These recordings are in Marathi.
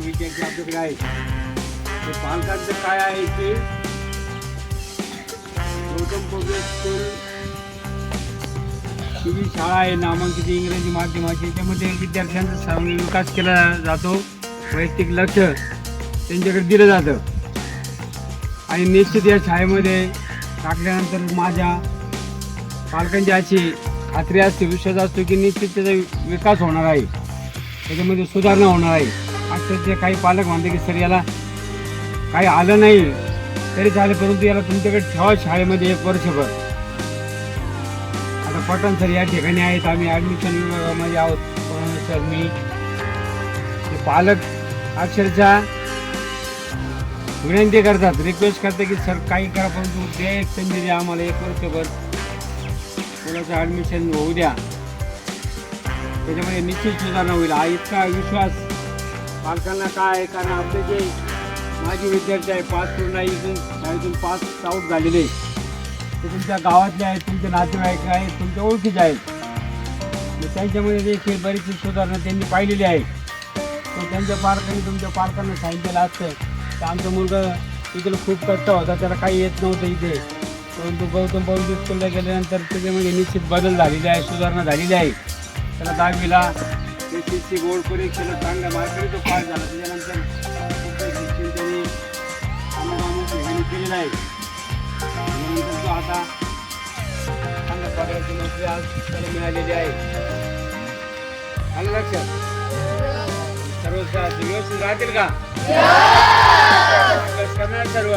विद्यार्थी आपल्याकडे आहेत ते पालकांचं काय आहे की गौतम पब्लिक स्कूल ही जी शाळा आहे नामांकित इंग्रजी माध्यमाची. त्यामध्ये विद्यार्थ्यांचा सर्व विकास केला जातो. वैयक्तिक लक्ष त्यांच्याकडे दिलं जातं. आणि निश्चित या शाळेमध्ये टाकल्यानंतर माझ्या पालकांची अशी खात्री असते विश्वास असतो की निश्चित त्याचा विकास होणार आहे. त्याच्यामध्ये सुधारणा होणार आहे. अक्षरशः काही पालक म्हणते की सर याला काही आलं नाही तरी चालेल परंतु याला तुमच्याकडे ठेवा शाळेमध्ये एक वर्षभर. आता पटण सर या ठिकाणी आहेत. आम्ही ॲडमिशन विभागामध्ये आहोत. सर मी पालक अक्षरशः विनंती करतात रिक्वेस्ट करतात की सर काही करा परंतु द्या एक संधी द्या आम्हाला एक वर्षभर मुलाचं ॲडमिशन होऊ द्या. त्याच्यामध्ये निश्चित सुधारणा होईल. हा इतका विश्वास पालकांना काय आहे? कारण आपले जे माजी विद्यार्थी आहे पास पूर्ण इथून शाळेतून पास आऊट झालेले. ते तुमच्या गावातले आहेत तुमचे नातेवाईक आहेत तुमच्या ओळखीचे आहेत. त्यांच्यामध्ये देखील बरीचशी सुधारणा त्यांनी पाहिलेली आहे. पण त्यांच्या पालकांनी तुमच्या पालकांना सांगितलेलं असतं तर आमचा मुलगा इकडे खूप कष्ट होता त्याला काही येत नव्हतं इथे. परंतु गौतम पब्लिक स्कूलला गेल्यानंतर त्याच्यामध्ये निश्चित बदल झालेले आहे सुधारणा झालेली आहे. त्याला दहावीला निश्चितची गोड परीक्षेला चांगल्या मार्काने तो पास झाला. त्याच्यानंतर शिक्षण त्यांनी कामाकामा केलेलं आहे त्यानंतर तो आता चांगल्या पगाराची नोकरी आज त्याला मिळालेली आहे. आलं लक्षात? सा- व्यवस्थित राहतील का करणार सर्व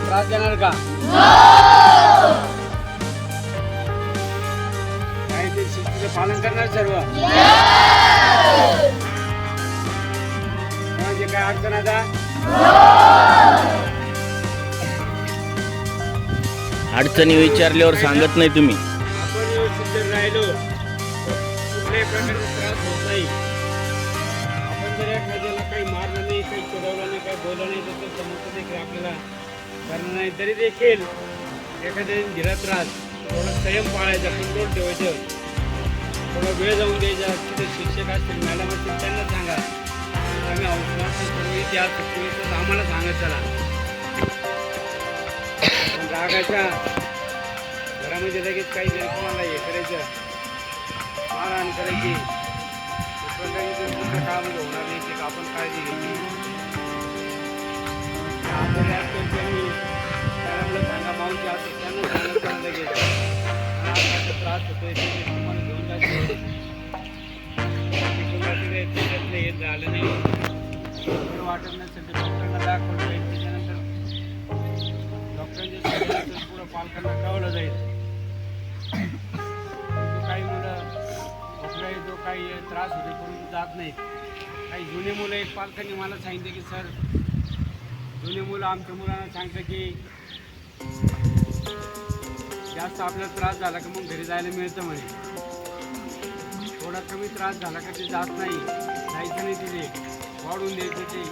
त्रास देणार का? काय ते शिस्तीचं पालन करणार सर्व? म्हणजे काय अडचण आता? अडचणी विचारल्यावर सांगत नाही तुम्ही. आपण राहिलो. कुठल्याही प्रकारचा त्रास होत नाही. आपण जर एखाद्याला काही मारलं नाही काही चिडवलं नाही काही बोललं नाही तर तो समजतं देखील आपल्याला कारण नाही. तरी देखील एखाद्या दिला त्रास थोडा संयम पाळायचा कंट्रोल ठेवायचं. थोडा वेळ जाऊन द्यायचा. तिथे शिक्षक असतील मॅडम असतील त्यांना सांगा. आम्ही औषधाचा त्या आम्हाला सांगत चला. रागाच्या घरामध्ये लगेच काही जरी कोणाला हे करायचं मारहाण करायची हे होणार नाही ते आपण काळजी घेतली. त्यांनी सांगा त्यांना लगेच त्रास होतोय ते तुम्हाला घेऊन त्याच्यातलं हे झालं नाही. बरं वाटत नसेल तर डॉक्टरला दाखवलं जाईल त्याच्यानंतर डॉक्टरांच्या पुढं पालकांना कळवलं जाईल. काही त्रास होते परंतु जात नाहीत काही जुने मुलं एक पालकांनी मला सांगितलं की सर जुने मुलं आमच्या मुलांना सांगतं की जास्त आपल्याला त्रास झाला की मग घरी जायला मिळतं म्हणे. थोडा कमी त्रास झाला का ते जात नाही. जायचं नाही तिथे. वाढून द्यायचं ते.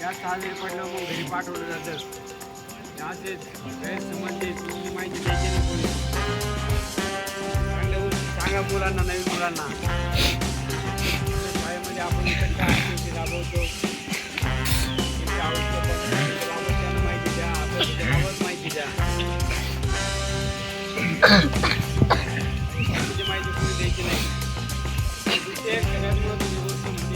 जास्त आजारी पडलं मग घरी पाठवलं जातं. असेच असे गैरसमज माहिती द्यायची नाही कोणी. सांगा मुलांना नवीन मुलांना. शाळेमध्ये आपण इकडच्या ॲक्टिव्हिटी राबवतो आवश्यक माहिती द्या आपण माहिती द्या. माहिती कोणी द्यायची नाही. आणि दुसरी एक सगळ्यात महत्त्वाची गोष्ट म्हणजे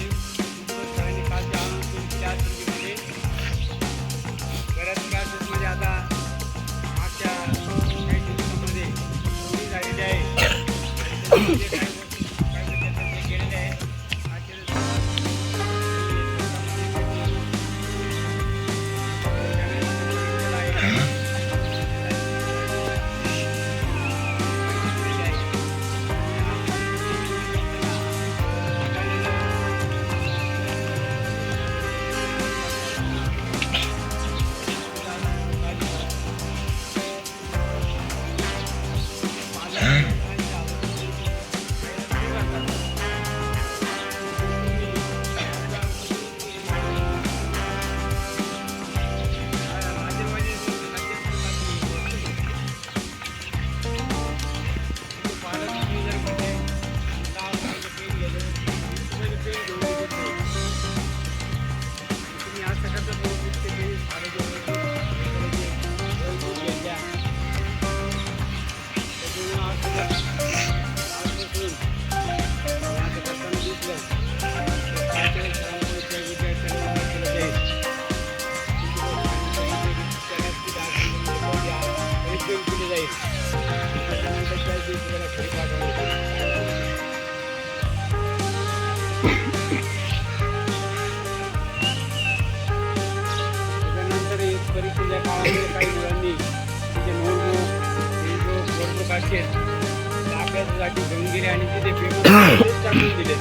अभ्यासासाठी घेऊन गेले आणि तिथे पेपर टाकून दिले.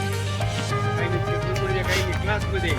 काही पेपरमध्ये काही क्लासमध्ये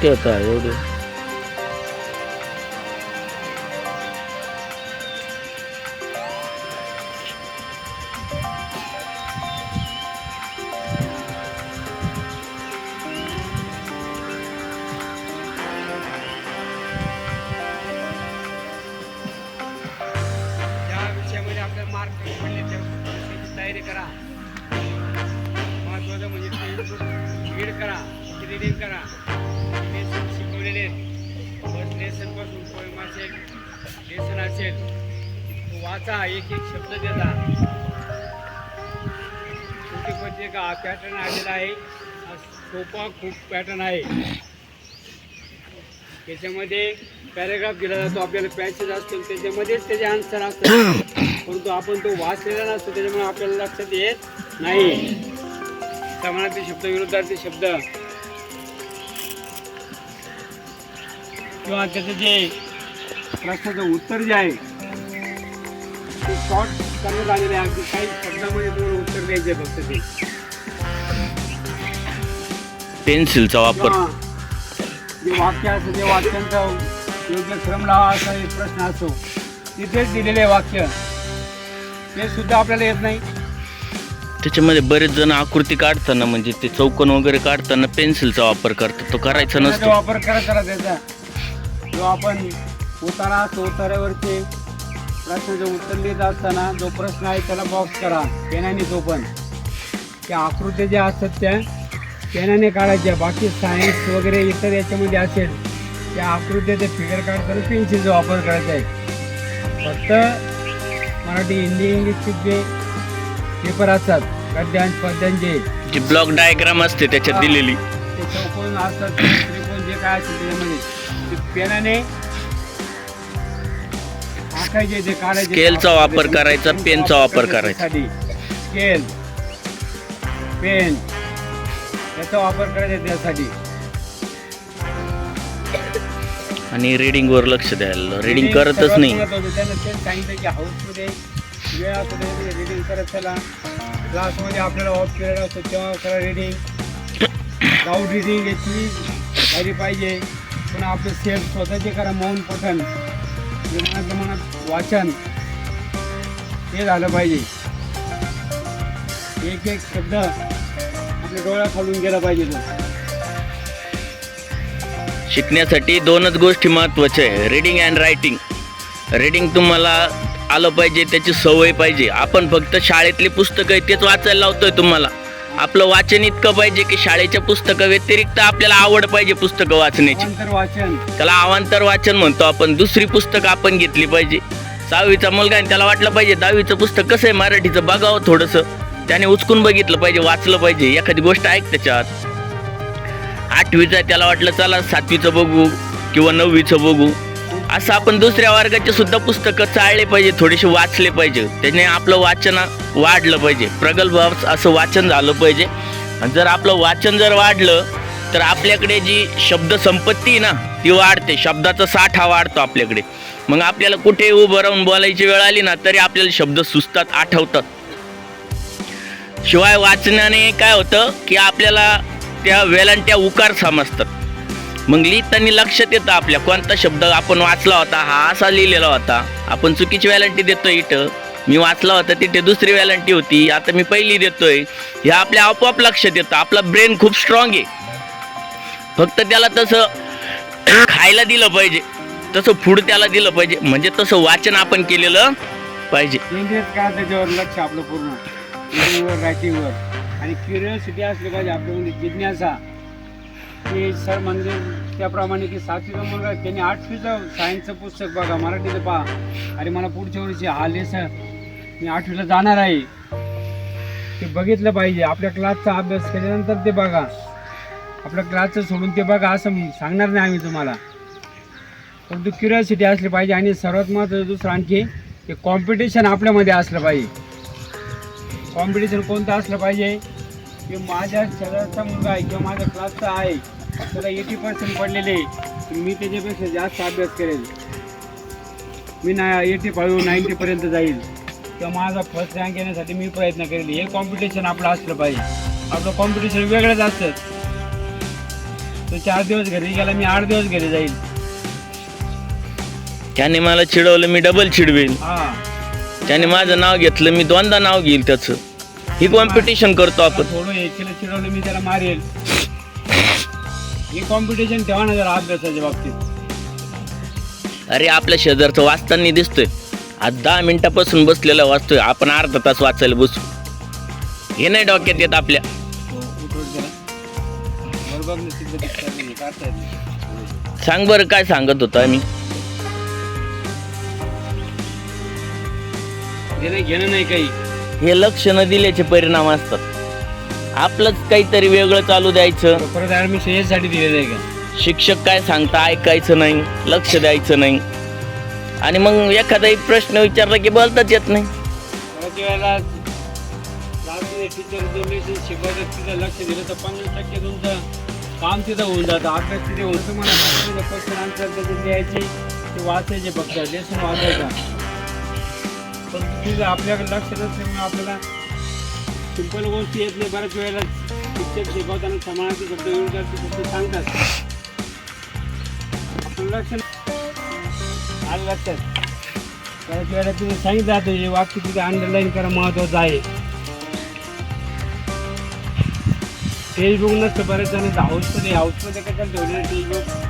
कुठे होता असेल. वाचा एक एक शब्द देता कुठे पत्रिका पॅटर्न आलेला आहे हा सोपा खूप पॅटर्न आहे. त्याच्यामध्ये पॅरेग्राफ दिला जातो आपल्याला पॅचेस असतो त्याच्यामध्येच त्याचे आन्सर असतात. परंतु आपण तो वाचलेला नसतो त्याच्यामुळे आपल्याला लक्षात येत नाही. समानार्थी शब्द विरुद्धार्थी शब्द. किंवा त्याचं जे प्रश्नाचं उत्तर जे आहे ते शॉर्ट करण्यात आलेलं आहे. अगदी काही शब्दामध्ये तुम्हाला उत्तर द्यायचे आहे फक्त ते. पेन्सिलचा वापर. जे वाक्य असतं ते वाक्यांचा योग्य क्रम लावा असा एक प्रश्न असतो. तिथेच दिलेले वाक्य. ते सुद्धा आपल्याला येत नाही. त्याच्यामध्ये बरेच जण आकृती काढताना म्हणजे ते चौकोन वगैरे काढताना पेन्सिलचा वापर करतात. तो करायचा त्याचा नसतो. वापर करत राहा त्याचा. जो आपण उतारा असतो उतार्यावरचे प्रश्नाचं उत्तर लिहित असताना जो प्रश्न आहे त्याला बॉक्स करा. पेनाने तो पण त्या आकृत्या ज्या असतात त्या पेनाने काढायच्या. बाकी सायन्स वगैरे इतर याच्यामध्ये असेल त्या आकृत्याचे फिगर काढताना पेन्सिलचा वापर करायचा आहे. फक्त मराठी हिंदी इंग्लिशचे जे पेपर असतात गद्यांश पद्यांचे जी ब्लॉक डायग्राम असते त्याच्यात दिलेली. ते चौकोन असतात त्रिकोण जे काय असेल त्याच्यामध्ये. ते पेनाने आखायचे ते काढायचे स्केलचा वापर करायचा, पेनचा वापर करायचा. स्केल पेन याचा वापर करायचा त्यासाठी. आणि reading वर लक्ष द्यायला. रिडिंग करतच नाही. त्यानं तेच सांगितलं की हाऊसमध्ये वेळ असतो रिडिंग करत चला. क्लासमध्ये आपल्याला ऑफ पिरियड असतो तेव्हा करा रिडिंग लाऊड रिडिंग याची पाहिजे. पुन्हा आपलं सेल्फ स्वतःचे करा मौन पठण. जे प्रमाणात वाचन हे झालं पाहिजे. एक एक शब्द आपल्या डोळ्या खालून गेला पाहिजे तो. शिकण्यासाठी दोनच गोष्टी महत्त्वाच्या आहे रिडिंग अँड रायटिंग रिडिंग तुम्हाला आलं पाहिजे त्याची सवय पाहिजे. आपण फक्त शाळेतली पुस्तकं आहे तेच वाचायला लावतोय तुम्हाला. आपलं वाचन इतकं पाहिजे की शाळेच्या पुस्तकं व्यतिरिक्त आपल्याला आवड पाहिजे पुस्तकं वाचण्याची. नंतर वाचन. त्याला अवांतर वाचन म्हणतो आपण. दुसरी पुस्तकं आपण घेतली पाहिजे. सहावीचा मुलगा आहे, त्याला वाटलं पाहिजे दहावीचं पुस्तक कसं आहे मराठीचं बघावं थोडंसं. त्याने उचकून बघितलं पाहिजे वाचलं पाहिजे. एखादी गोष्ट ऐक त्याच्यात. आठवीचं आहे, त्याला वाटलं चला सातवीचं बघू किंवा नववीचं बघू. असं आपण दुसऱ्या वर्गाचे सुद्धा पुस्तकं चाळले पाहिजे थोडेसे वाचले पाहिजे. त्याने आपलं वाचन वाढलं पाहिजे. प्रगल्भ असं वाचन झालं पाहिजे. आणि जर आपलं वाचन जर वाढलं तर आपल्याकडे जी शब्दसंपत्ती आहे ना ती वाढते. शब्दाचा साठा वाढतो आपल्याकडे. मग आपल्याला कुठे उभं राहून बोलायची वेळ आली ना तरी आपल्याला शब्द सुचतात आठवतात. शिवाय वाचण्याने काय होतं की आपल्याला त्या वेलांट्या उकार समजतात. मग लिहिताना लक्षात येतं आपल्या कोणता शब्द आपण वाचला होता हा असा लिहिलेला होता. आपण चुकीची व्हॅलंटी देतोय इथं. मी वाचला होता तिथे दुसरी व्हॅलंटी होती. आता मी पहिली देतोय. हे आपल्या आपोआप लक्षात येतं. आपला ब्रेन खूप स्ट्रॉंग आहे. फक्त त्याला तसं खायला दिलं पाहिजे. तसं फूड त्याला दिलं पाहिजे. म्हणजे तसं वाचन आपण केलेलं पाहिजे. त्याच्यावर? लक्ष आपलं पूर्ण. रायटिंगवर आणि क्युरिओसिटी असली पाहिजे आपल्यामध्ये जिज्ञासा. की सर म्हणजे त्याप्रमाणे की सातवीचा मुलगा त्यांनी आठवीचं सायन्सचं पुस्तक बघा मराठीचं पहा. अरे मला पुढच्या वर्षी आले सर. मी आठवीला जाणार आहे. ते बघितलं पाहिजे. आपल्या क्लासचा अभ्यास केल्यानंतर ते बघा. आपल्या क्लासचं सोडून ते बघा असं सांगणार नाही आम्ही तुम्हाला. परंतु क्युरियासिटी असली पाहिजे आणि सर्वात महत्त्वाचं दुसरं आणखी ते कॉम्पिटिशन आपल्यामध्ये असलं पाहिजे. कॉम्पिटिशन कोणतं असलं पाहिजे? की माझ्या शहराचा मुलगा आहे किंवा माझ्या क्लासचा आहे. त्याला एटी पर्सेंट पडलेले मी त्याच्यापेक्षा जास्त अभ्यास करेल. मी ना एटी फाईव्ह नाईन्टीपर्यंत जाईल. किंवा माझा फर्स्ट रँक येण्यासाठी मी प्रयत्न करेल. हे कॉम्पिटिशन आपलं असलं पाहिजे. आपलं कॉम्पिटिशन वेगळंच असतं. तो चार दिवस घरी गेला मी आठ दिवस घरी जाईल. त्याने मला चिडवलं मी डबल चिडवेल हा. त्याने माझं नाव घेतलं मी दोनदा नाव घेईल त्याचं. ही कॉम्पिटिशन करतो आपण. थोडं हे केलं चिडवलं मी त्याला मारेल. हे कॉम्पिटिशन ठेवा ना जरा अभ्यासाच्या बाबतीत. अरे आपल्या शेजारचं वाचताना दिसतोय. आज दहा मिनिटापासून बसलेला वाचतोय. आपण अर्धा तास वाचायला बसू. हे नाही डोक्यात येत आपल्या. हो, उठवत जरा. बरोबर ना तिथलं दिसतं नाही, काढता येत नाही. सांग बरं काय सांगत होतो आम्ही. घेणं नाही काही. हे लक्ष न दिल्याचे परिणाम असतात. आपलंच काहीतरी वेगळं चालू द्यायचं. परत ऍडमिशन यासाठी दिलेलं आहे का? शिक्षक काय सांगता ऐकायचं नाही लक्ष द्यायचं नाही. आणि मग एखादा एक प्रश्न विचारला की बोलताच येत नाही. परत वेळेला टीचर शिकवतात तिथं लक्ष दिलं तर पन्नास टक्के तुमचं काम तिथं होऊन जातं. अभ्यास तिथे होऊन तुम्हाला क्वेश्चन आन्सर त्याचे ते वाचायचे फक्त लेसन वाचायचा. पण तिथं आपल्याकडे लक्ष नसल्यामुळे आपल्याला सिंपल गोष्टी येत नाही बऱ्याच वेळेला शिक्षक शिकवताना समानाचे शब्द शब्द सांगतात आपलं लक्ष आलं लक्षात बऱ्याच वेळेला तुम्ही सांगितलं जातं हे वाक्य तिथे अंडरलाईन करा महत्वाचं आहे फेसबुक नसतं बरेच जण हाऊसमध्ये हाऊसमध्ये कशाला ठेवलेलं फेसबुक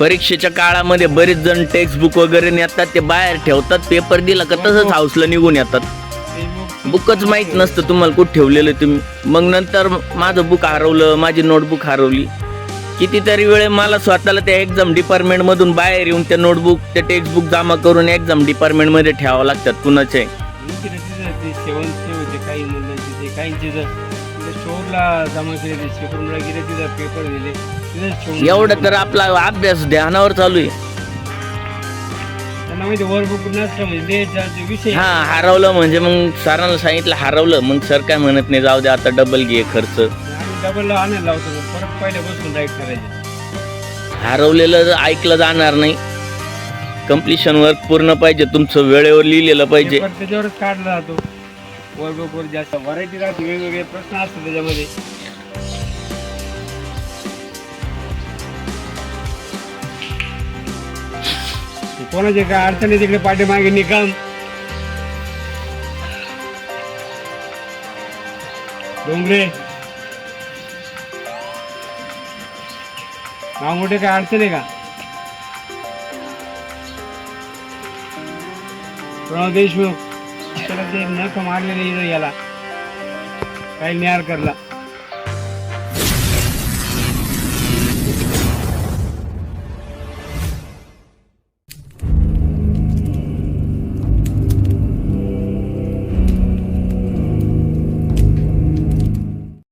परीक्षेच्या काळामध्ये बरेच जण टेक्स्टबुक वगैरे नेतात ते बाहेर ठेवतात पेपर दिला का तसंच हाऊसला निघून येतात. बुकच माहीत नसतं तुम्हाला कुठं ठेवलेलं तुम्ही. मग नंतर माझं बुक हरवलं माझी नोटबुक हरवली. कितीतरी वेळे मला स्वतःला त्या एक्झाम डिपार्टमेंटमधून बाहेर येऊन त्या नोटबुक त्या टेक्स्टबुक जमा करून एक्झाम डिपार्टमेंटमध्ये ठेवावं लागतात कुणाचे एवढं तर आपला अभ्यास ध्यानावर चालू आहे. त्यांना नसलं म्हणजे ते ज्याचे विषय हा हरवलं म्हणजे मग सरांना सांगितलं हरवलं. मग सर काय म्हणत नाही जाऊ दे आता डबल घे खर्च. डबल आणायला लावतो परत पहिले बसून राईट करायचे. हरवलेलं ऐकलं जाणार नाही कम्प्लिशन वर्क पूर्ण पाहिजे तुमचं वेळेवर लिहिलेलं पाहिजे. त्याच्यावरच काढला जातो वर्कबुकवर जास्त. व्हरायटी राहते वेगवेगळे प्रश्न असतात त्याच्यामध्ये. कोणाचे काय अडचणी तिकडे पाठीमागे निकाम. डोंगरे. हा मोठे काय अडचण आहे का? प्रणव देशमुख. त्याला ते नख मारलेले याला. काही न्यार करला.